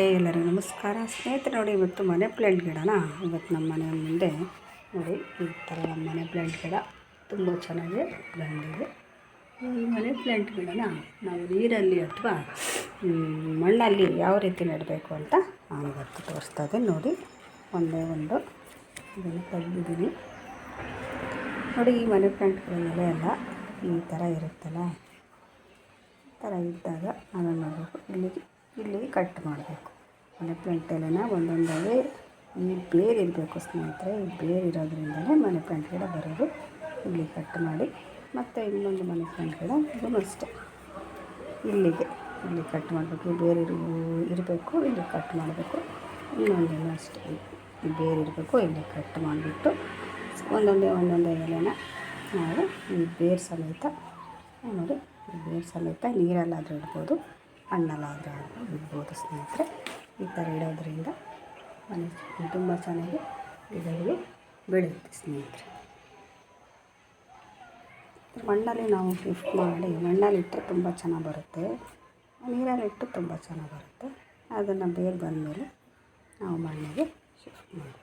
ಎಲ್ಲರಿಗೂ ನಮಸ್ಕಾರ. ಸ್ನೇಹಿತರೆ, ನೋಡಿ, ಇವತ್ತು ಮನೆ ಪ್ಲಾಂಟ್ ಗಿಡನ ಇವತ್ತು ನಮ್ಮ ಮನೆ ಮುಂದೆ ನೋಡಿ, ಈ ಥರ ನಮ್ಮ ಮನೆ ಪ್ಲಾಂಟ್ ಗಿಡ ತುಂಬ ಚೆನ್ನಾಗಿ ಬಂದಿದೆ ಈ ಮನೆ ಪ್ಲಾಂಟ್ ಗಿಡನ ನಾವು ನೀರಲ್ಲಿ ಅಥವಾ ಮಣ್ಣಲ್ಲಿ ಯಾವ ರೀತಿ ನೆಡಬೇಕು ಅಂತ ನಾನು ಇವತ್ತು ತೋರಿಸ್ತಾ ಇದ್ದೀನಿ. ನೋಡಿ, ಒಂದೇ ಒಂದು ಇದನ್ನು ತೆಗೆದಿದ್ದೀನಿ. ನೋಡಿ, ಈ ಮನೆ ಪ್ಲಾಂಟ್ಗಳ ಎಲೆ ಎಲ್ಲ ಈ ಥರ ಇರುತ್ತಲ್ಲ, ಈ ಥರ ಇದ್ದಾಗ ನಾನು ನೋಡಬೇಕು. ಇಲ್ಲಿಗೆ ಇಲ್ಲಿಗೆ ಕಟ್ ಮಾಡಬೇಕು. ಮನೆ ಪ್ಲಾಂಟ್ ಎಲೆನ ಒಂದೊಂದಾಗಿ ಈ ಬೇರು ಇರಬೇಕು ಸ್ನೇಹಿತರೆ. ಈ ಬೇರು ಇರೋದ್ರಿಂದಲೇ ಮನೆ ಪ್ಲಾಂಟ್ ಗಿಡ ಬರೋದು ಇಲ್ಲಿ ಕಟ್ ಮಾಡಿ. ಮತ್ತು ಇನ್ನೊಂದು ಮನೆ ಪ್ಲಾಂಟ್ ಗಿಡ ಇದನ್ನು ಅಷ್ಟೇ. ಇಲ್ಲಿಗೆ ಇಲ್ಲಿ ಕಟ್ ಮಾಡಬೇಕು. ಬೇರೆ ಇರಬೇಕು, ಇಲ್ಲಿ ಕಟ್ ಮಾಡಬೇಕು. ಇನ್ನೊಂದನ್ನು ಅಷ್ಟೇ. ಈ ಬೇರು ಇರಬೇಕು, ಇಲ್ಲಿ ಕಟ್ ಮಾಡಿಬಿಟ್ಟು ಒಂದೊಂದೇ ಒಂದೊಂದೇ ಎಲೆನ ನಾವು ಈ ಬೇರು ಸಮೇತ ನೋಡಿ. ಬೇರು ಸಮೇತ ನೀರಲ್ಲಾದರೂ ಇಡ್ಬೋದು. ಮಣ್ಣಲ್ಲಾದರೂ ಬಿಡ್ಬೋದು ಸ್ನೇಹಿತರೆ. ಈ ಥರ ಇಡೋದ್ರಿಂದ ಮನೆ ತುಂಬ ಚೆನ್ನಾಗಿ ಗಿಡಗಳು ಬೆಳೆಯುತ್ತೆ ಸ್ನೇಹಿತರೆ. ಮಣ್ಣಲ್ಲಿ ನಾವು ಶಿಫ್ಟ್ ಮಾಡಿ ಮಣ್ಣಲ್ಲಿಟ್ಟರೆ ತುಂಬ ಚೆನ್ನಾಗಿ ಬರುತ್ತೆ. ನೀರಲ್ಲಿಟ್ಟು ತುಂಬ ಚೆನ್ನಾಗಿ ಬರುತ್ತೆ. ಅದನ್ನು ಬೇರೆ ಬಂದಮೇಲೆ ನಾವು ಮಣ್ಣಿಗೆ ಶಿಫ್ಟ್ ಮಾಡ್ತೀವಿ